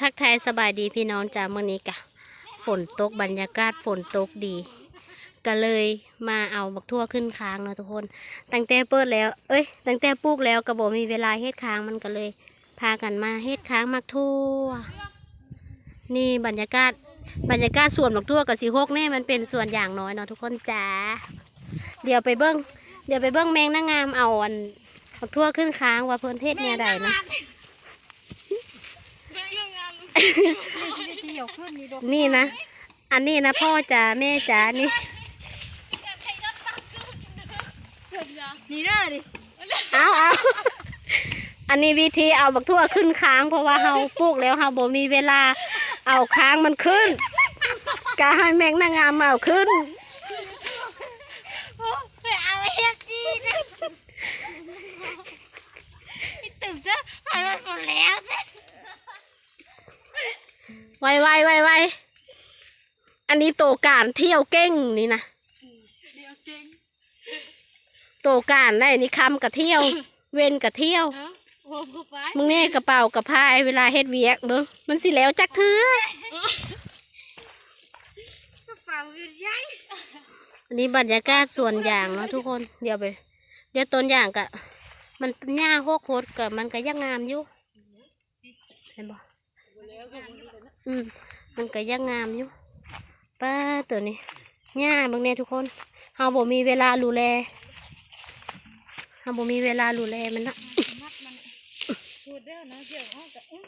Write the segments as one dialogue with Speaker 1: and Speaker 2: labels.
Speaker 1: ทักทายสบายดีพี่น้องจาเมื่อนี้กะ ฝนตกบรรยากาศฝนตกดี ก็เลยมาเอาบักทั่วขึ้นค้างเนาะทุกคน ตั้งแต่เปิดแล้ว เอ้ย ตั้งแต่ปลูกแล้วก็บอกมีเวลาเฮ็ดค้างมันก็เลย พากันมาเฮ็ดค้างมักทั่ว นี่บรรยากาศบรรยากาศสวนบักทั่วกับสีหกแน่มันเป็นส่วนอย่างน้อยเนาะทุกคนจ้า เดี๋ยวไปเบิ้งเดี๋ยวไปเบิ้งแมงนางงามเอาอันบักทั่วขึ้นค้างว่าเพิ่นเทศเนี่ยใดนะ นี่นะ อันนี้นะพ่อจ๋าแม่จ๋านี่
Speaker 2: นี่เด้อดิ
Speaker 1: เอาเอาอันนี้วิธีเอาบักทั่วขึ้นค้างเพราะว่าเฮาปลูกแล้วเฮาบ่มีเวลาเอาค้างมันขึ้นกาให้แมงนางงามเอาขึ้น
Speaker 2: ไปเอาเอฟซีนะพี่ตึมจะผ่านมันหมดแล้วนะ
Speaker 1: ไวไวไวไวอันนี้โตการเที่ยวเก่งนี่นะ
Speaker 2: เดี๋ยวเจ๊ง
Speaker 1: โตการได้นี่คำกับเที่ยว เว้นกับเที่ยวมึงเนี่กระเป๋ากับพายเวลาเฮ็ดเวียกเบิ่งมันสิแล้วจักเทื่อก
Speaker 2: ระเป๋าใหญ่
Speaker 1: อันนี้บรรยากาศส่วนอย่างเนาะทุกคนเดี๋ยวไป เดี๋ยวต้นอย่างกะมันหญ้าโคกโคตรกับมันก็ยังงามอยู่เห็นบ่ อืมมันก็ยังงามอยู่ป้าตัวนี้หญ้าเบางเนี่ยทุกคนเฮาบ่มีเวลาดูแลเฮาบ่มีเวลาดูแลมันนะ
Speaker 2: มัดมันพูดเด้อนะเดี๋ยวเอาแต่อื้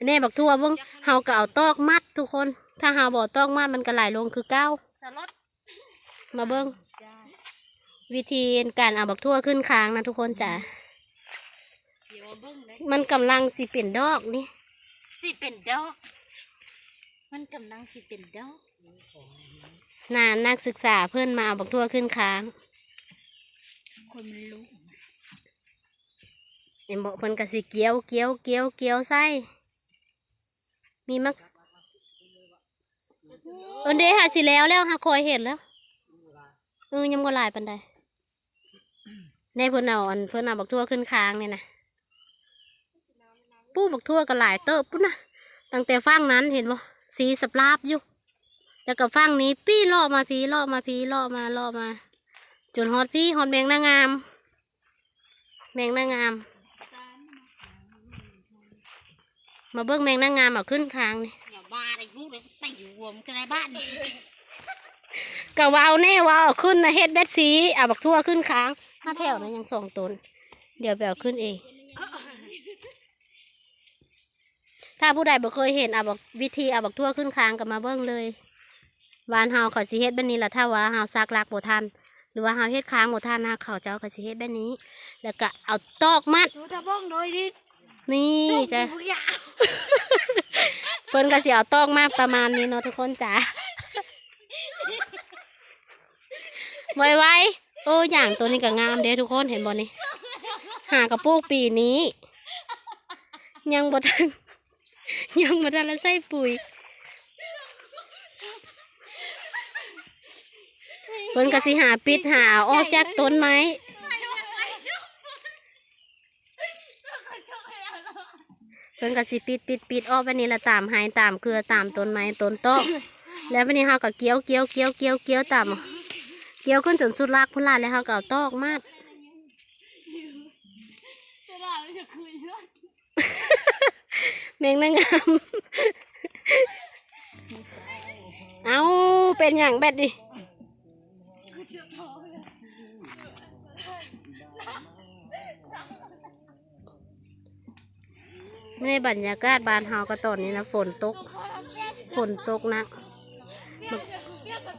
Speaker 2: อ
Speaker 1: แน่บักทั่วเบิ่งเฮาก็เอาตอกมัดทุกคน ถ้าเฮาบ่ตอกมัดมันก็ไหลลงคือเก้า
Speaker 2: สลด
Speaker 1: มาเบิ่ง
Speaker 2: จ้า
Speaker 1: วิธีการเอาบักทั่วขึ้นค้างนะทุกคนจ้ะ
Speaker 2: เดี๋ยวเอาเบิ้งเลย
Speaker 1: มันกำลังสิเปลี่ยนดอกนี่
Speaker 2: สิเป็นดอกมันกำลังสิเป็นดอก
Speaker 1: นานักศึกษาเพื่อนมาเอาบักทั่วขึ้นค้าง
Speaker 2: คนมันรู้
Speaker 1: เอ็มบอกเพิ่นก็สิเกี้ยวเกี้ยวเกี้ยวเกี้ยวไส้ มีมักเออเด้หาสิแล้วแล้วหาคอยเห็นแล้วเออยังบ่หลายปานใดในเพิ่นเอาอันเพิ่นเอาบักทั่วขึ้นค้างเนี่ยนะปู้ บักทั่วก็หลายเติบปุ๊นะตั้งแต่ฟังนั้นเห็นบ่สีสปราบอยู่ แล้วก็ฟังนี้ปี้ล่อมาพีล่อมาพีล่อมาล่อมา จนฮอดพี่ฮอดแมงนางงาม แมงนางงาม มาเบิ้งแมงนางงามเอาขึ้นค้างนี่
Speaker 2: อย่าบ้าไอ้พวกเด็กตีหัวมันก็ได้บ้านนี่
Speaker 1: ก็ว่าเอาแน่ว่าเอาขึ้นนะเฮ็ดเบ็ดสีเอาบักทั่วขึ้นค้างห้าแถวนะยังสองตน เดี๋ยวไปเอาขึ้นเอง ถ้าผู้ใดบ่เคยเห็นเอาบักวิธีเอาบักทั่วขึ้นค้างก็มาเบิ้งเลยวานเฮาเขาสิเฮ็ดแบบนี้ล่ะถ้าว่าเฮาซักลักบ่ทันหรือว่าเฮาเฮ็ดค้างบ่ทันนะเขาเจ้าก็สิเฮ็ดแบบนี้ แล้วก็เอาตอกมัด
Speaker 2: ดูตะบ้องโดยดิ
Speaker 1: นี่จ้ะ
Speaker 2: ผู้ยาว
Speaker 1: เพิ่นก็สิเอาตอกมาประมาณนี้เนาะทุกคนจ้าไวไวๆโอ้อย่างตัวนี้ก็งามเด้ทุกคนเห็นบ่นี่หากระปุกปีนี้ ยังบ่ทัน ยังบ่ทันละใส่ปุ๋ยเพิ่นก็สิหาปิดหาออกจากต้นไม้เพิ่นก็สิปิดปิดปิดออกไปนี่ละตามหายตามเครือตามต้นไม้ต้นโต๊ะแล้ววันนี้เฮาก็เกี้ยวเกี้ยวเกี้ยวเกี้ยวเกี้ยวตามเกี้ยวขึ้นจนสุดรากพุ่นลาแล้วเฮาก็เอาตอกมาด แมงนางงามเอาเป็นอย่างแบบดิในบรรยากาศบ้านเฮาก็ตอนนี้นะ ฝนตก ฝนตกหนัก
Speaker 2: เปรี้ยวกั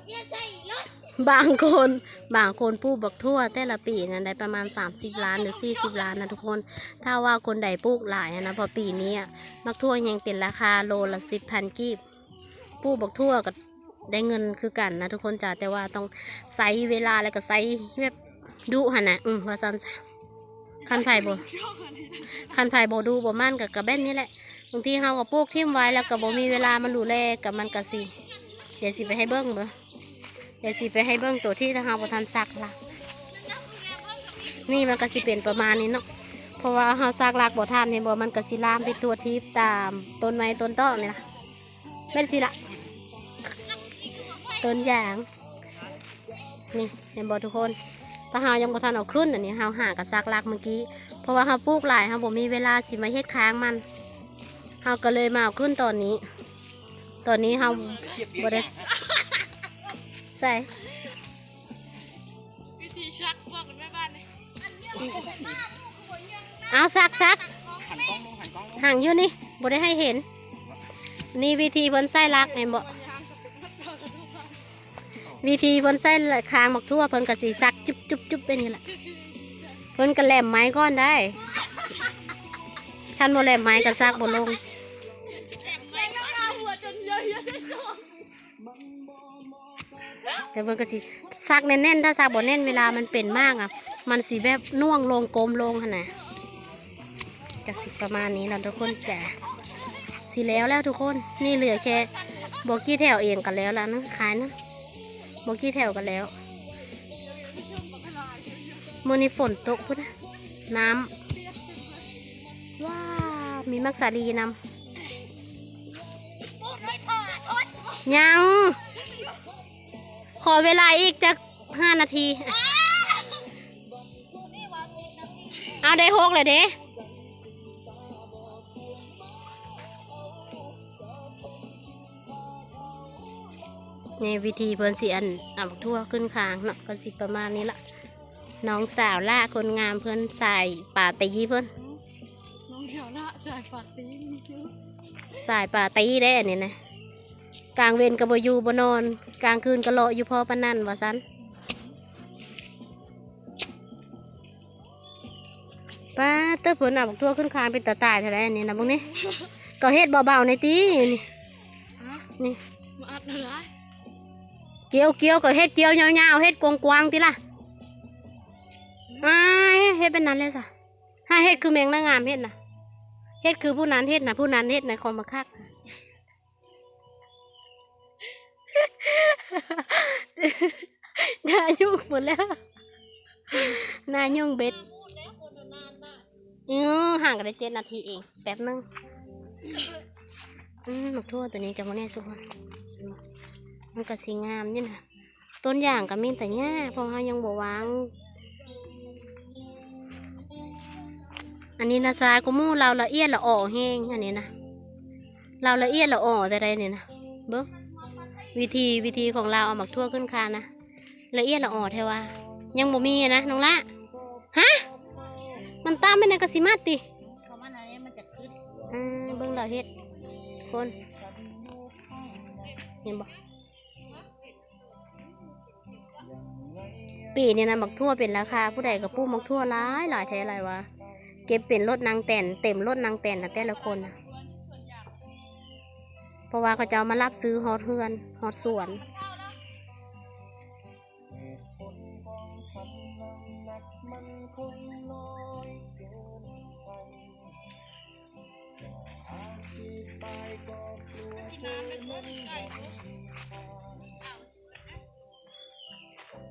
Speaker 2: บา
Speaker 1: งคนบางคนปลูกบักทั่วแต่ละปีนั้นได้ประมาณ 30 ล้านหรือ 40 ล้านนะทุกคน ถ้าว่าคนใดปลูกหลายนะเพอปีนี้บักทั่วยังเป็นราคาโลละสิบพันกีบปลูกบักทั่วก็ได้เงินคือกันนะทุกคนจ้าแต่ว่าต้องใช้เวลาแล้วก็ใช้แบบดุหันนะอืมว่าซันคันไผ่บ่คันไผ่บดูบ่มั่นกับกระแบนนี่แหละบางทีเฮาก็ปลูกทิ่มไว้แล้วก็บ่มีเวลามันดูแลกับมันก็สิเดี๋ยวสิไปให้เบิ่งเบ่ เดี๋ยวสิไปให้เบิ่งตัวที่ทางเฮาบ่ทันซักละนี่มันก็สิเป็นประมาณนี้เนาะเพราะว่าเฮาซากลากบ่ทันเห็นบ่มันก็สิลามไปตัวทิพตามต้นไม้ต้นตอนี่ล่ะแม่นสิละต้นยางนี่เห็นบ่ทุกคนถ้าเฮายังบ่ทันเอาขึ้นอันนี้เฮาหากับซากลากเมื่อกี้เพราะว่าเฮาปลูกหลายเฮาบ่มีเวลาสิมาเฮ็ดค้างมันเฮาก็เลยมาเอาขึ้นตอนนี้ ตอนนี้เฮาบ่ได้ ใส่
Speaker 2: วิธีชักบอกกันแม่บ้านเลย
Speaker 1: เอาซักซัก
Speaker 3: หันกล้องลงหันกล้องลง
Speaker 1: ห่างอยู่นี่บ่ได้ให้เห็น นี่วิธีเพิ่นใส่ลักเห็นบ่วิธีเพิ่นใส่คางหมักทั่วเพิ่นก็สิซักจุบจุบจุบไปนี่แหละเพิ่นก็แหลมไม้ก้อนได้คันบ่แหลมไม้ก็ซักบ่ลง
Speaker 2: เดี๋
Speaker 1: ยวเพิ่นก็สิซักแน่นๆถ้าซักบ่แน่นเวลามันเป็นมากอะ มันสิแบบน่วงลงกลมลงหั่นน่ะสิประมาณนี้แล้วทุกคนจ้ะสิแล้วแล้วทุกคนนี่เหลือแค่บอกกี้แถวเองกันแล้วแล่ะเนะขายนะบอกกี้แถวกันแล้วมื่อนี้ฝนตกพุ่นนะน้ำว้ามีมักสาลีนำยัง ขอเวลาอีกจะห้านาที เอาได้หกเลยเด้ในวิธีเพิ่นสิอันเอาบักทั่วขึ้นคางเนาะก็สิประมาณนี้ละน้องสาวล่าคนงามเพิ่นใส่ป่าตีเพิ่น
Speaker 2: น้องเขียวละสายฝาดตีมีเยอะ
Speaker 1: สายป่าตีได้อันนี้นะ กลางเวรกับบอยู่บนอน กลางคืนก็เลาะอยู่พอปานนั่นว่าซันป้าเต้าเพิ่นเอาบักทั่วขึ้นคางเป็นตาตายเท่าไรอันนี้นะพวกนี้ก็เฮ็ดเบาๆในตีนี่นี่
Speaker 2: มาอัดเลย
Speaker 1: เกี่ยวเกี่ยวก็เฮ็ดเกี่ยวยาวๆเฮ็ดกว้างๆติล่ะอ้าเฮ็ดเป็นนั้นเลยสะถ้าเฮ็ดคือแมงนางงามเฮ็ดน่ะเฮ็ดคือผู้นั้นเฮ็ดน่ะผู้นั้นเฮ็ดน่ะคอมาคัก หน้ายุ่งหมดแล้วหน้ายุ่งเบ็ดเออห่างกันได้เจ็ดนาทีเอง แป๊บนึงอืมหมกทั่วตัวนี้จะมาแน่สุกคนมันก็สีงามนี่นะต้นอย่างก็มีแต่หญ้าเพราะเขายังบวาง อันนี้นะซายกูมู่เราละเอียดละอ่อแห้งอันนี้นะเราละเอียดละอ่อแต่ใดเนี่ยนะเบิ้ง วิธีวิธีของเราเอาหมักทั่วขึ้นคานะละเอียดละอ่อแท้ว่า ยังบ่มีอะนะน้องละฮะมันตามไปในกสิมาติ
Speaker 2: เขามันอะไรมันจะขึ้น
Speaker 1: อ่าเบิ้งเราเฮ็ดคนเห็นบ่ปีนี้นะมักทั่วเป็นราคาผู้ใดก็ปลูกมักทั่วหลายหลายแท้หลายวะเก็บเป็นรถนางแต่นเต็มรถนางแต่นนะแต่ละคนนะเพ ราะว่าเขาจะมารับซื้อฮอดเฮือนฮอดสวน
Speaker 2: มันคงน้อย